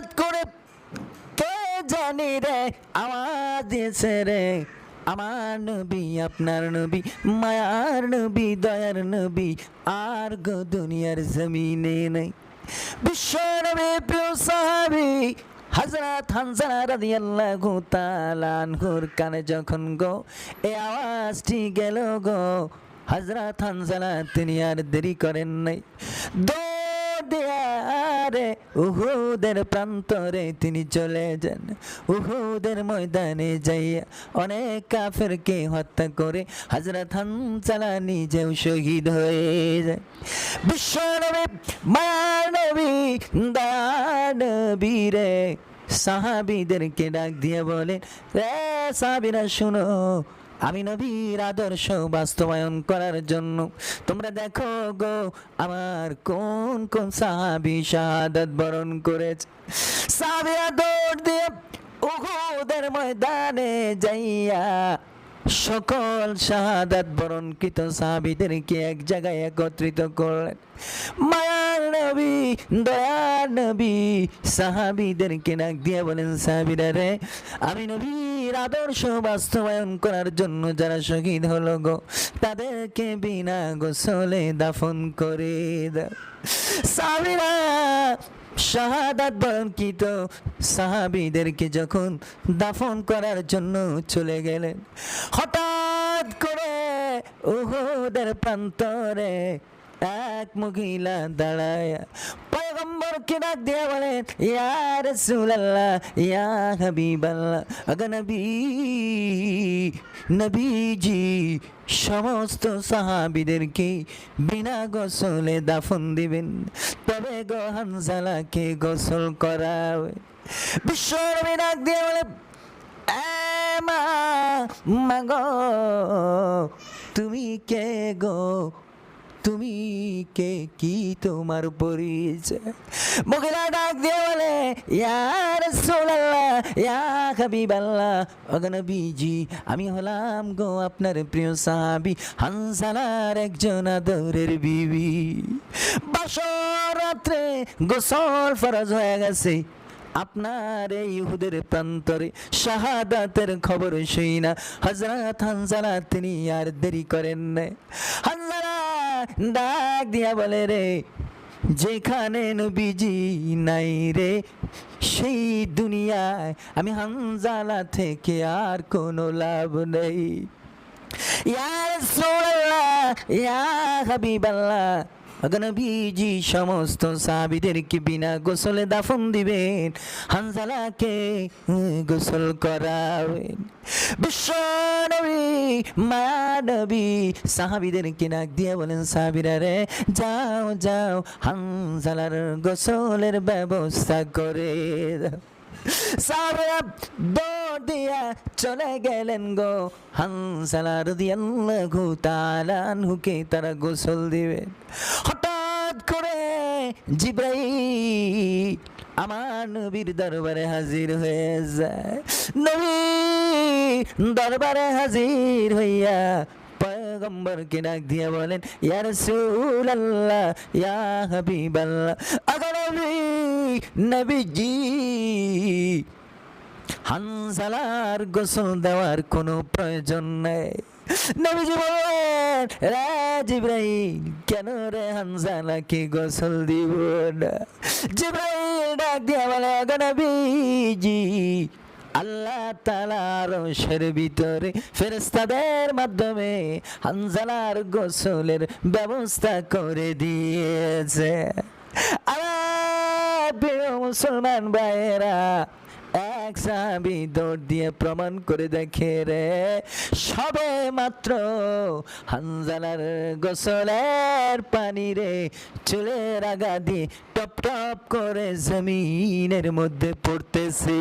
হঠাৎ করে কে জানি রে? আওয়াজ দিয়েছে রে। আমার নবী, আপনার নবী, মায়ার নবী, দয়ার নবী, আর গো দুনিয়ার জমিনে নেই। বিশ্ব নবী, প্রিয় সাহাবি হজরত কানে যখন গো এই আওয়াজটি গেল গো হজরত হানজালা তিনি আর দেরি করেন নাই। রে উহুদের প্রান্তরে তিনি চলে যান। উহুদের ময়দানে যাইয়া অনেক কাফেরকে হত্যা করে হজরত হানজালা নিজেও শহীদ হয়ে যায়। বিশ্ব মানবী মায়ার নবী দয়ার রে সাহাবিদেরকে ডাক দিয়ে বলে রে সাহাবিরা, শুনো আমি নবীর আদর্শ বাস্তবায়ন করার জন্য। তোমরা দেখো গো, আমার কোন কোন সাহাবি শাহাদাত বরণ করেছে। সাহাবিরা দৌড় দিয়ে উহুদের ময়দানে যাইয়া সকল শাহাদাত বরণকৃত সাহাবিদেরকে এক জায়গায় একত্রিত করলেন। মায়ার নবী, দয়ার নবী, সাহাবিদেরকে ডাক দিয়ে বলেন, সাহাবিরা রে, আমি নবীর আদর্শ বাস্তবায়ন করার জন্য যারা শহীদ হলো গো, তাদেরকে বিনা গোসলে দাফন করে দাও। সাহাবিরা শাহাদাত সাহাবিদেরকে যখন দাফন করার জন্য চলে গেলেন, হঠাৎ করে উহুদের প্রান্তরে এক মহিলা দাঁড়ায়। পয়গম্বরকে ডাক দিয়ে বলেন ইয়া রাসূলুল্লাহ, ইয়া হাবিবাল্লাহ। আগে নবী, নবীজি, সমস্ত সাহাবিদেরকে বিনা গোসলে দাফন দিবেন। তবে গো হানজালাকে গোসল করাবে বিশ্বনবী ডাক দিয়ে বলে, "এ মা মা গো, তুমি কে গো? তুমি কে কি তোমার পরিচয়? মহিলা ডাক দিয়ে বলে ইয়ার সোলাল্লাহ ইয়া হাবিবাল্লাহ অগনবীজি আমি হলাম গো আপনার প্রিয় সাহাবি, হানসালার একজন আদরের বিবি। বাসর রাত্রে গোসল ফরজ হয়ে গেছে। আপনার এই ইহুদের প্রান্তরে শাহাদাতের খবর শুই না। হজরত হানজালা তিনি আর দেরি করেন না ডাক দিয়া বলে রে, যেখানে নবীজি নাই রে, সেই দুনিয়ায় আমি হানজালা থেকে আর কোনো লাভ নেই। নবীজি সমস্ত সাহাবিদেরকে বিনা গোসলে দাফন দিবেন, হানজালাকে গোসল করাবেন। বিশ্ব নবী মায়া নবী সাহাবিদেরকে ডাক দিয়ে বলেন সাহাবিরা রে যাও যাও, হানজালার গোসলের ব্যবস্থা করে সাহাবারা দৌড় দিয়া চলে গেলেন গো হানসালা রাদিয়াল্লাহু তাআলা আনহুকে তারা গোসল করে জিব্রাইল, আমার নবীর দরবারে হাজির হয়ে যায় নবী, দরবারে হাজির হইয়া পয়গম্বরকে ডাক দিয়ে বলেন, ইয়া রাসূলুল্লাহ, ইয়া হাবিবাল্লাহ। আগে নবী, নবীজি হানসালার গোসল দেওয়ার কোনো প্রয়োজন নেই। নবীজি বলেন রে জিব্রাইল, কেন রে হানসালাকে গোসল দিব না? জিব্রাইল ডাক দিয়ে বলে নবীজি, আল্লাহ তালার রসের ভিতরে ফেরেস্তাদের মাধ্যমে হানজালার গোসলের ব্যবস্থা করে দিয়েছে। আমার প্রিয় মুসলমান ভাইয়েরা এক সাহাবি দৌড় দিয়ে প্রমাণ করে দেখে রে, সবে মাত্র হানজালার গোসলের পানি রে, চুলের আগা দিয়ে টপ টপ করে জমিনের মধ্যে পড়তেছে।